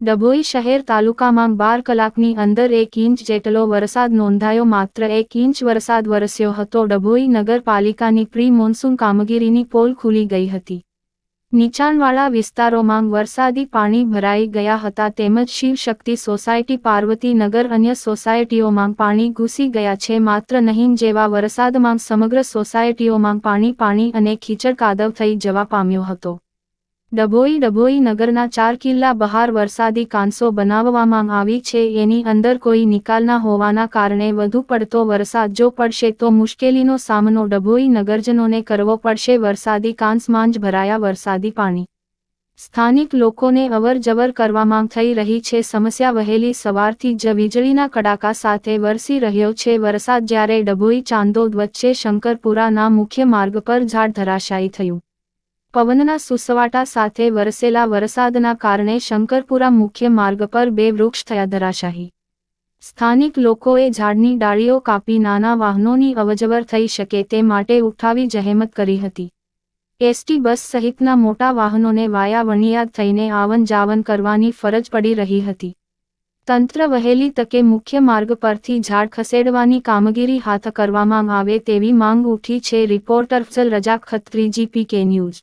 ડભોઈ શહેર તાલુકામાં બાર કલાકની અંદર એક ઇંચ જેટલો વરસાદ નોંધાયો માત્ર એક ઇંચ વરસાદ વરસ્યો હતો. ડભોઈ નગરપાલિકાની પ્રી મોન્સૂન કામગીરીની પોલ ખુલી ગઈ હતી. નીચાણવાળા વિસ્તારોમાં વરસાદી પાણી ભરાઈ ગયા હતા તેમજ શિવશક્તિ સોસાયટી પાર્વતીનગર અન્ય સોસાયટીઓમાં પાણી ઘૂસી ગયા છે. માત્ર નહીં જેવા વરસાદમાં સમગ્ર સોસાયટીઓમાં પાણી પાણી અને ખીચડ કાદવ થઈ જવા પામ્યો હતો. ડભોઈ ડભોઈ નગરના ચાર કિલ્લા બહાર વરસાદી કાંસો બનાવવામાં આવી છે. એની અંદર કોઈ નિકાલના હોવાના કારણે વધુ પડતો વરસાદ જો પડશે તો મુશ્કેલીનો સામનો ડભોઈ નગરજનોને કરવો પડશે. વરસાદી કાંસમાં જ ભરાયા વરસાદી પાણી. સ્થાનિક લોકોને અવરજવર કરવામાં થઈ રહી છે. સમસ્યા વહેલી સવારથી જ વીજળીના કડાકા સાથે વરસી રહ્યો છે. વરસાદ જ્યારે ડભોઈ ચાંદોદ વચ્ચે શંકરપુરાના મુખ્ય માર્ગ પર ઝાડ ધરાશાયી થયું. પવનના સુસવાટા સાથે વરસેલા વરસાદના કારણે શંકરપુરા મુખ્ય માર્ગ પર બે વૃક્ષ થયા ધરાશાહી સ્થાનિક લોકોએ ઝાડની ડાળીઓ કાપી નાના વાહનોની અવજવર થઈ શકે તે માટે ઉઠાવી જહેમત કરી હતી. એસટી બસ સહિતના મોટા વાહનોને વાયા વણિયા થઈને આવન જાવન કરવાની ફરજ પડી રહી હતી. તંત્ર વહેલી તકે મુખ્ય માર્ગ પરથી ઝાડ ખસેડવાની કામગીરી હાથ કરવામાં આવે તેવી માંગ ઉઠી છે. રિપોર્ટર ફસલ રજા ખત્રી જીપીકે ન્યૂઝ.